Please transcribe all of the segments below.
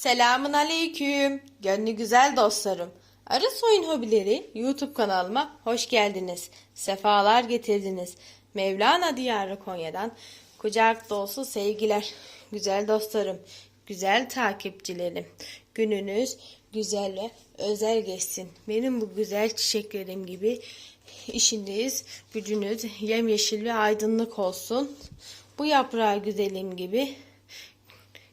Selamun aleyküm. Gönlü güzel dostlarım. Arı Soyun Hobileri YouTube kanalıma hoş geldiniz. Sefalar getirdiniz. Mevlana Diyarı Konya'dan kucak dolusu sevgiler. Güzel dostlarım, güzel takipçilerim. Gününüz güzel ve özel geçsin. Benim bu güzel çiçeklerim gibi işiniz, gücünüz yemyeşil ve aydınlık olsun. Bu yaprağı güzelim gibi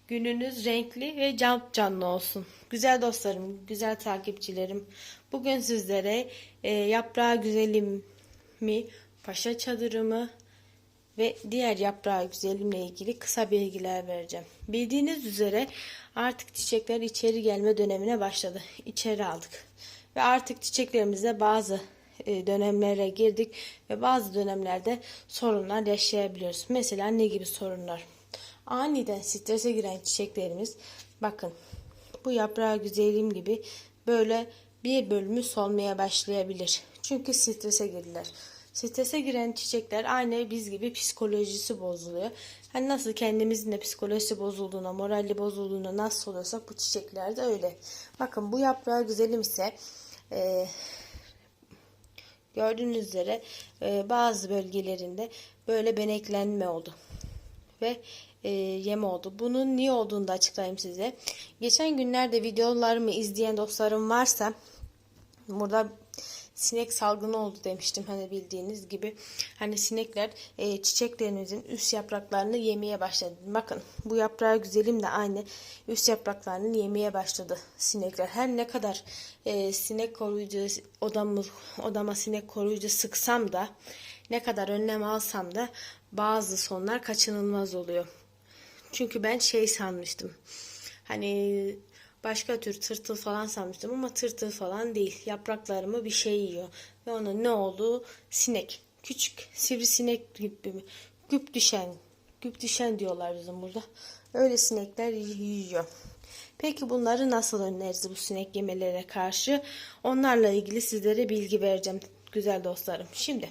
Gününüz renkli ve can canlı olsun. Güzel dostlarım, güzel takipçilerim. Bugün sizlere e, yaprağı güzelimi, paşa çadırımı ve diğer yaprağı güzelimle ilgili kısa bilgiler vereceğim. Bildiğiniz üzere artık çiçekler içeri gelme dönemine başladı. İçeri aldık. Ve artık çiçeklerimizde bazı e, dönemlere girdik ve bazı dönemlerde sorunlar yaşayabiliyoruz. Mesela ne gibi sorunlar? Aniden strese giren çiçeklerimiz bakın bu yaprağı güzelim gibi böyle bir bölümü solmaya başlayabilir. Çünkü strese girdiler. Strese giren çiçekler aynı biz gibi psikolojisi bozuluyor. Hani nasıl kendimizin de psikolojisi bozulduğuna, morali bozulduğuna nasıl oluyorsak bu çiçekler de öyle. Bakın bu yaprağı güzelim ise e, gördüğünüz üzere e, bazı bölgelerinde böyle beneklenme oldu ve e, yem oldu. Bunun niye olduğunu da açıklayayım size. Geçen günlerde videolarımı izleyen dostlarım varsa burada sinek salgını oldu demiştim hani bildiğiniz gibi. Hani sinekler e, çiçeklerinizin üst yapraklarını yemeye başladı. Bakın bu yaprağı güzelim de aynı üst yapraklarını yemeye başladı sinekler. Her ne kadar e, sinek koruyucu odamı, odama sinek koruyucu sıksam da ne kadar önlem alsam da bazı sonlar kaçınılmaz oluyor. Çünkü ben şey sanmıştım. Hani başka tür tırtıl falan sanmıştım ama tırtıl falan değil. Yapraklarımı bir şey yiyor. Ve ona ne oldu? Sinek. Küçük sivrisinek gibi mi? Güp düşen. Güp düşen diyorlar bizim burada. Öyle sinekler yiyor. Peki bunları nasıl önleriz bu sinek yemelere karşı? Onlarla ilgili sizlere bilgi vereceğim güzel dostlarım. Şimdi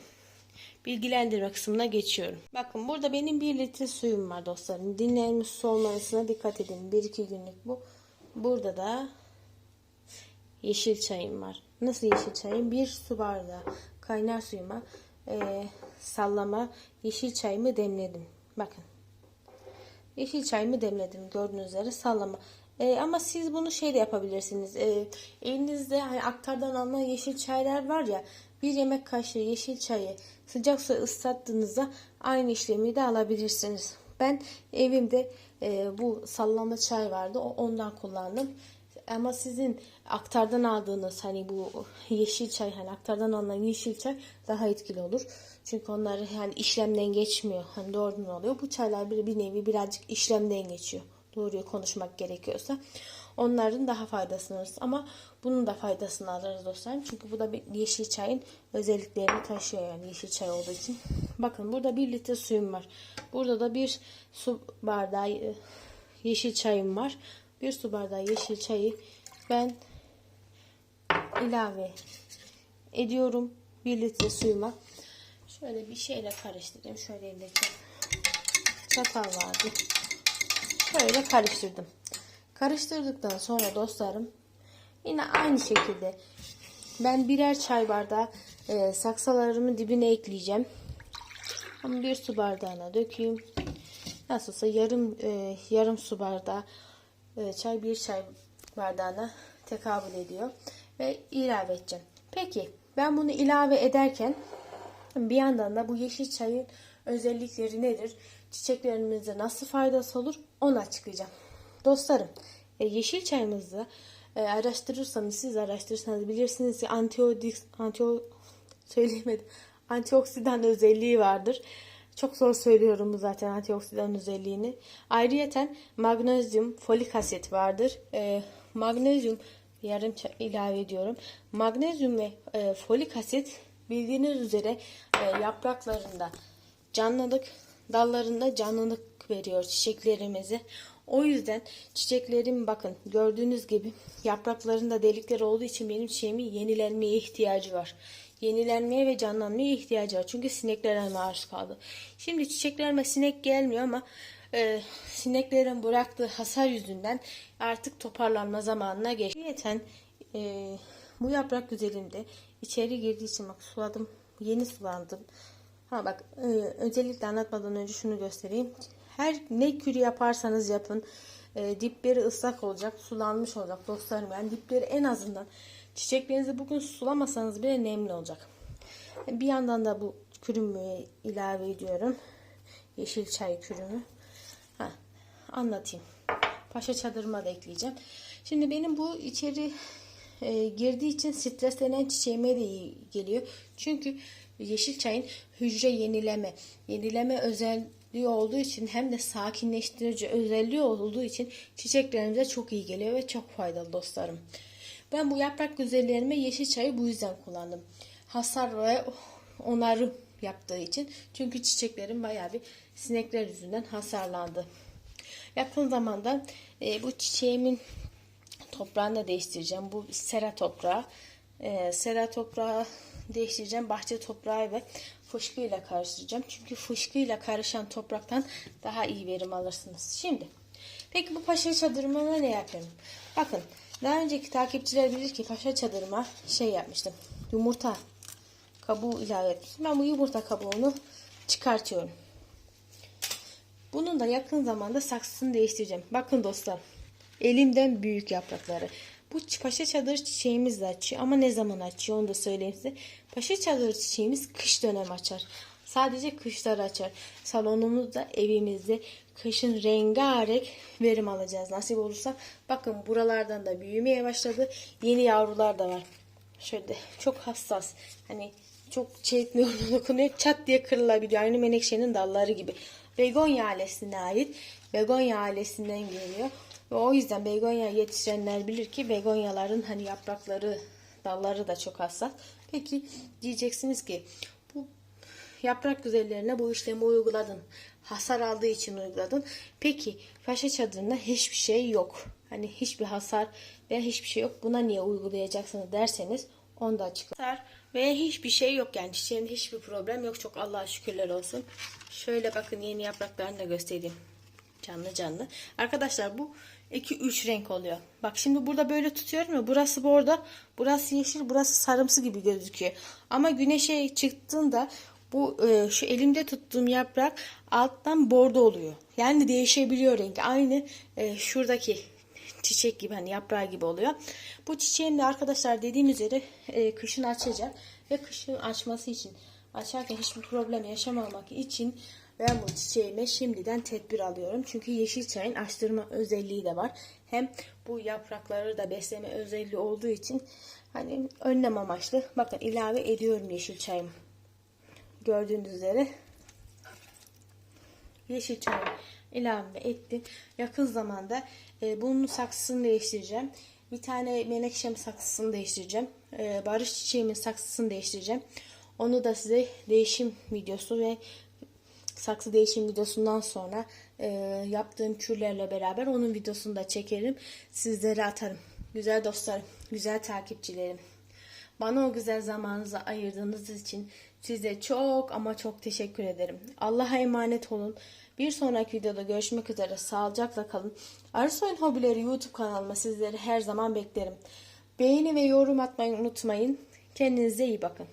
bilgilendirme kısmına geçiyorum. Bakın burada benim 1 litre suyum var dostlarım. Dinlenmiş su olmasına dikkat edin. 1-2 günlük bu. Burada da yeşil çayım var. Nasıl yeşil çayım? Bir su bardağı kaynar suyuma e, sallama yeşil çayımı demledim. Bakın. Yeşil çayımı demledim. Gördüğünüz üzere sallama. E, ama siz bunu şey de yapabilirsiniz. E, elinizde hani aktardan alınan yeşil çaylar var ya bir yemek kaşığı yeşil çayı sıcak su ıslattığınızda aynı işlemi de alabilirsiniz. Ben evimde e, bu sallama çay vardı. O ondan kullandım. Ama sizin aktardan aldığınız hani bu yeşil çay hani aktardan alınan yeşil çay daha etkili olur. Çünkü onlar yani işlemden geçmiyor. Hani doğrudan oluyor. Bu çaylar bir, bir nevi birazcık işlemden geçiyor. Doğruyu konuşmak gerekiyorsa. Onların daha faydasını alırız. Ama bunun da faydasını alırız dostlarım. Çünkü bu da bir yeşil çayın özelliklerini taşıyor yani yeşil çay olduğu için. Bakın burada bir litre suyum var. Burada da bir su bardağı e, yeşil çayım var. Bir su bardağı yeşil çayı ben ilave ediyorum. Bir litre suyuma. Şöyle bir şeyle karıştırayım. Şöyle elimde çatal vardı. Şöyle karıştırdım. Karıştırdıktan sonra dostlarım yine aynı şekilde ben birer çay bardağı e, saksalarımın dibine ekleyeceğim. Ama bir su bardağına dökeyim. Nasılsa yarım e, yarım su bardağı e, çay bir çay bardağına tekabül ediyor ve ilave edeceğim. Peki ben bunu ilave ederken bir yandan da bu yeşil çayın özellikleri nedir? Çiçeklerimize nasıl faydası olur? Onu açıklayacağım. Dostlarım, e, yeşil çayımızı e, araştırırsanız, siz araştırırsanız bilirsiniz ki antiodik, antio, söyleyemedim, antioksidan özelliği vardır. Çok zor söylüyorum bu zaten antioksidan özelliğini. Ayrıyeten magnezyum, folik asit vardır. E, magnezyum yarım ilave ediyorum. Magnezyum ve e, folik asit bildiğiniz üzere e, yapraklarında canlılık, dallarında canlılık veriyor çiçeklerimize. O yüzden çiçeklerim bakın gördüğünüz gibi yapraklarında delikler olduğu için benim çiçeğimin yenilenmeye ihtiyacı var. Yenilenmeye ve canlanmaya ihtiyacı var. Çünkü sineklerden maruz kaldı. Şimdi çiçeklerime sinek gelmiyor ama e, sineklerin bıraktığı hasar yüzünden artık toparlanma zamanına geçti. Yeten e, bu yaprak güzelinde içeri girdiği için bak suladım. Yeni sulandım. Ha bak e, özellikle anlatmadan önce şunu göstereyim. Her ne kürü yaparsanız yapın. E, dipleri ıslak olacak, sulanmış olacak dostlarım. Yani dipleri en azından çiçeklerinizi bugün sulamasanız bile nemli olacak. Bir yandan da bu kürümü ilave ediyorum. Yeşil çay kürümü. Ha, anlatayım. Paşa çadırıma da ekleyeceğim. Şimdi benim bu içeri e, girdiği için streslenen çiçeğime de iyi geliyor. Çünkü yeşil çayın hücre yenileme, yenileme özelliği olduğu için hem de sakinleştirici özelliği olduğu için çiçeklerimize çok iyi geliyor ve çok faydalı dostlarım. Ben bu yaprak güzellerime yeşil çayı bu yüzden kullandım. Hasar ve onarım yaptığı için. Çünkü çiçeklerim bayağı bir sinekler yüzünden hasarlandı. Yakın zamanda e, bu çiçeğimin toprağını da değiştireceğim. Bu sera toprağı. E, sera toprağı değiştireceğim. Bahçe toprağı ve fışkıyla karıştıracağım. Çünkü fışkıyla karışan topraktan daha iyi verim alırsınız. Şimdi peki bu paşa çadırıma ne yapıyorum? Bakın daha önceki takipçiler bilir ki paşa çadırıma şey yapmıştım. Yumurta kabuğu ilave etmiştim. Ben bu yumurta kabuğunu çıkartıyorum. Bunun da yakın zamanda saksısını değiştireceğim. Bakın dostlar. Elimden büyük yaprakları. Bu paşa çadır çiçeğimiz de açıyor. Ama ne zaman açıyor onu da söyleyeyim size. Paşa çadır çiçeğimiz kış dönem açar. Sadece kışlar açar. Salonumuzda, evimizde kışın rengarenk verim alacağız. Nasip olursa bakın buralardan da büyümeye başladı. Yeni yavrular da var. Şöyle çok hassas. Hani çok şey etmiyor dokunuyor. Çat diye kırılabiliyor. Aynı menekşenin dalları gibi. Begonya ailesine ait. Begonya ailesinden geliyor. Ve o yüzden begonya yetiştirenler bilir ki begonyaların hani yaprakları, dalları da çok hassas. Peki diyeceksiniz ki bu yaprak güzellerine bu işlemi uyguladın. Hasar aldığı için uyguladın. Peki paşa çadırında hiçbir şey yok. Hani hiçbir hasar veya hiçbir şey yok. Buna niye uygulayacaksınız derseniz onu da açıklar. Ve hiçbir şey yok yani çiçeğin hiçbir problem yok. Çok Allah'a şükürler olsun. Şöyle bakın yeni yapraklarını da göstereyim. Canlı canlı. Arkadaşlar bu 2-3 renk oluyor. Bak şimdi burada böyle tutuyorum ya. Burası bordo. Burası yeşil. Burası sarımsı gibi gözüküyor. Ama güneşe çıktığında bu e, şu elimde tuttuğum yaprak alttan bordo oluyor. Yani değişebiliyor rengi. Aynı e, şuradaki çiçek gibi hani yaprağı gibi oluyor. Bu çiçeğim de arkadaşlar dediğim üzere e, kışın açacak ve kışın açması için açarken hiçbir problem yaşamamak için ben bu çiçeğime şimdiden tedbir alıyorum. Çünkü yeşil çayın açtırma özelliği de var. Hem bu yaprakları da besleme özelliği olduğu için hani önlem amaçlı bakın ilave ediyorum yeşil çayım. Gördüğünüz üzere yeşil çayı ilave ettim. Yakın zamanda e, bunun saksısını değiştireceğim. Bir tane menekşem saksısını değiştireceğim. E, barış çiçeğimin saksısını değiştireceğim. Onu da size değişim videosu ve saksı değişim videosundan sonra e, yaptığım kürlerle beraber onun videosunu da çekerim. Sizlere atarım. Güzel dostlarım, güzel takipçilerim. Bana o güzel zamanınızı ayırdığınız için size çok ama çok teşekkür ederim. Allah'a emanet olun. Bir sonraki videoda görüşmek üzere. Sağlıcakla kalın. Arısoyun Hobileri YouTube kanalıma sizleri her zaman beklerim. Beğeni ve yorum atmayı unutmayın. Kendinize iyi bakın.